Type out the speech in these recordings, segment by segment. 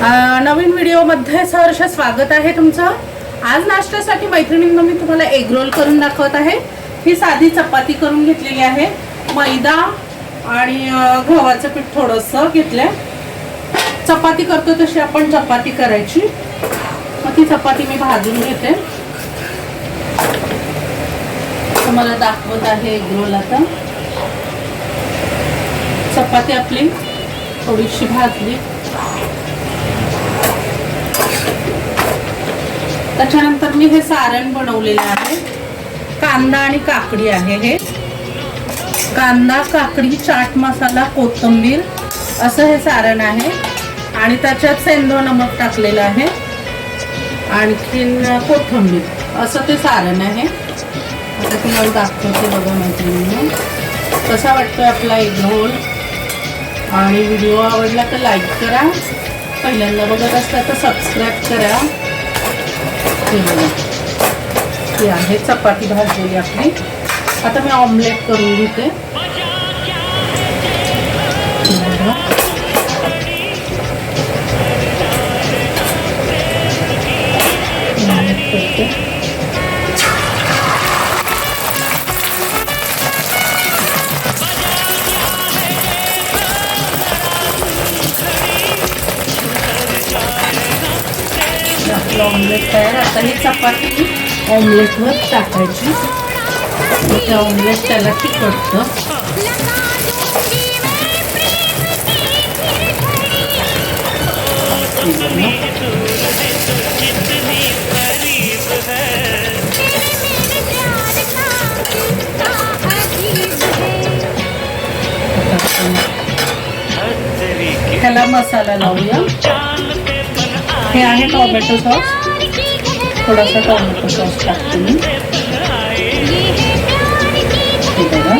नवीन व्हिडिओमध्ये सहर्ष स्वागत आहे तुमचं. आज नाश्त्यासाठी मैत्रिणींना मी तुम्हाला एग रोल करून दाखवत आहे. ही साधी चपाती करून घेतलेली आहे. मैदा आणि गव्हाचं पीठ थोडंसं घेतलं चपाती करतो तशी आपण चपाती करायची. मग ती चपाती मी भाजून घेते. तुम्हाला दाखवत आहे एग रोल आता. चपाती आपली थोडीशी भाजली. त्याच्यानंतर मी हे सारण बनवलेलं आहे. कांदा आणि काकडी आहे हे. कांदा काकडी चाट मसाला कोथिंबीर असं हे सारण आहे. आणि त्याच्यात सेंदो नमक टाकलेलं आहे. आणखीन कोथिंबीर असं ते सारण आहे. आता तुम्हाला दाखवते बघा मैत्रिणी कसा वाटतोय आपला एक ढोल? आणि व्हिडिओ आवडला तर लाईक करा. पहिल्यांदा बघत असता तर सबस्क्राईब करा. हे बघा ही आहे चपाती भाजलेली आपली. आता मी ऑमलेट करून घेते. आपलं ऑमलेट तयार आता ही चपाती ऑमलेटवर टाकायची ते ऑमलेट त्याला चिकटतं हे बघा. आता आपण ह्याला मसाला लावूया हे आहे टॉमॅटो सॉस. थोडासा टॉमॅटो सॉस टाकते मी. बघा.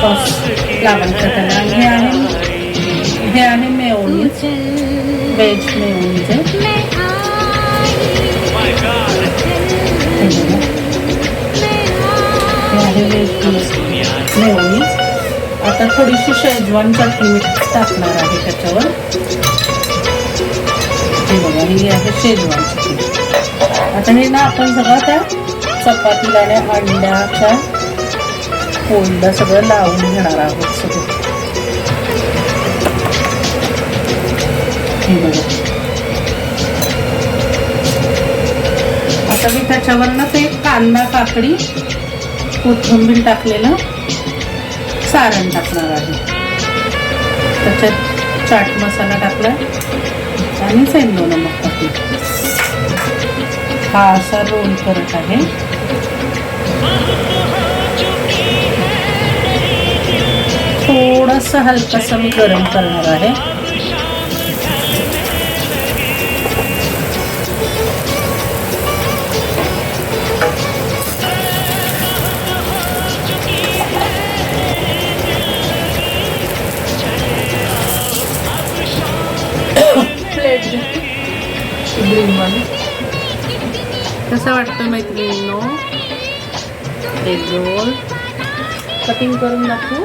सॉस लावायचं त्याला. हे आहे हे आहे मेओनीज व्हेज मेओनीज हे आहे व्हेज आता थोडीशी शेजवान चटणी टाकणार आहे त्याच्यावर. आणि आहे शेजवान आता हे ना आपण सगळं त्या चपातीला आणि अंड्याच्या फोल्ड सगळं लावून घेणार आहोत सगळं. हे बघा. आता मी त्याच्यावर ना ते कांदा काकडी कोथिंबीर टाकलेलं सारण टाकणार आहे. त्याच्यात चाट मसाला टाकला आणि सेंदो नमक टाकले हा असा रोल करत आहे थोडस हलकस मी गरम करणार आहे ग्रीनवाली कसं वाटतं मैत्रिणींनो? एग रोल कटिंग करून दाखवू?